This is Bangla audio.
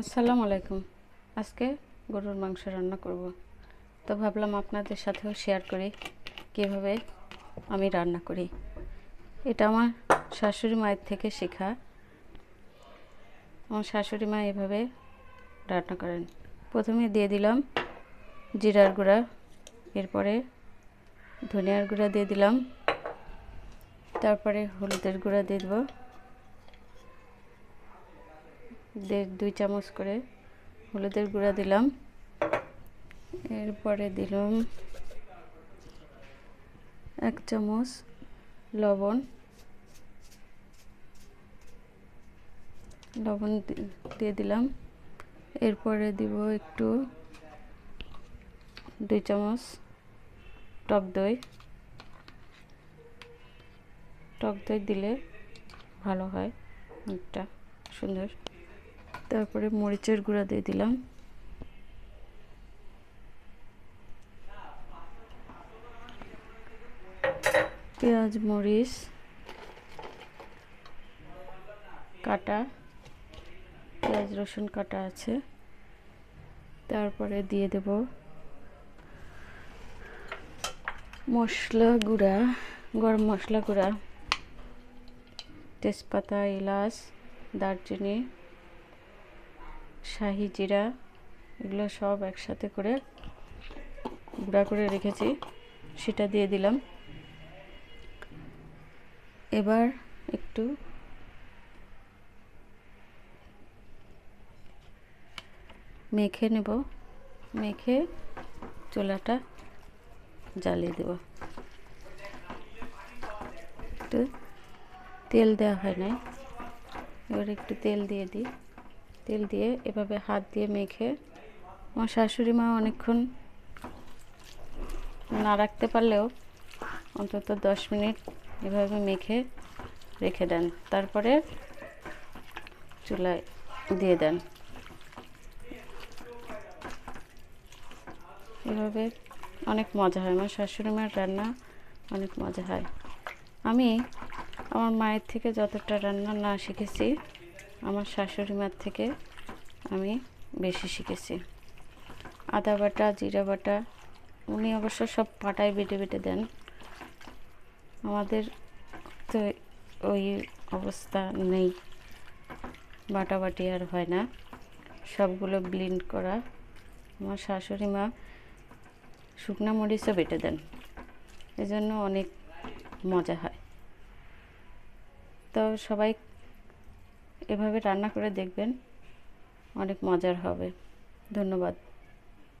আসসালামু আলাইকুম। আজকে গরুর মাংস রান্না করব। তো ভাবলাম আপনাদের সাথেও শেয়ার করি, কীভাবে আমি রান্না করি। এটা আমার শাশুড়ি মায়ের থেকে শেখা। আমার শাশুড়ি মা এভাবে রান্না করেন। প্রথমে দিয়ে দিলাম জিরার গুঁড়া, এরপরে ধনিয়ার গুঁড়া দিয়ে দিলাম। তারপরে হলুদের গুঁড়া দিয়ে দেবো। দেড়, দুই চামচ করে হলুদের গুঁড়া দিলাম। এরপরে দিলাম এক চামচ লবণ। লবণ দিয়ে দিলাম। এরপরে দিব একটু দুই চামচ টক দই। টক দই দিলে ভালো হয় অনেকটা সুন্দর। তারপরে মরিচের গুঁড়া দিয়ে দিলাম। পেঁয়াজ, মরিচ, কাটা, পেঁয়াজ, রসুন কাটা আছে। তারপরে দিয়ে দেব মশলা গুঁড়া, গরম মশলা গুঁড়া। তেজপাতা, এলাচ, দারচিনি। শাহি জিরা, এগুলো সব একসাথে করে গুঁড়া করে রেখেছি, সেটা দিয়ে দিলাম। এবার একটু মেখে নেব। মেখে চুলাটা জ্বালিয়ে দেব। একটু তেল দেওয়া হয় নাই। এবার একটু তেল দিয়ে দিই। তেল দিয়ে এভাবে হাত দিয়ে মেখে আমার শাশুড়ি মা অনেকক্ষণ না রাখতে পারলেও অন্তত দশ মিনিট এভাবে মেখে রেখে দেন। তারপরে চুলায় দিয়ে দেন। এভাবে অনেক মজা হয়। আমার শাশুড়ি মার রান্না অনেক মজা হয়। আমি আমার মায়ের থেকে যতটা রান্না না শিখেছি আমার শাশুড়ি মার থেকে আমি বেশি শিখেছি। আদা বাটা, জিরা বাটা, উনি অবশ্য সব পাটায় বেটে বেটে দেন। আমাদের তো ওই অবস্থা নেই। বাটাবাটি আর হয় না। সবগুলো ব্লিন্ড করা। আমার শাশুড়ি মা শুকনা মরিচও বেটে দেন। এজন্য অনেক মজা হয়। তো সবাই এভাবে রান্না করে দেখবেন অনেক মজার হবে। ধন্যবাদ।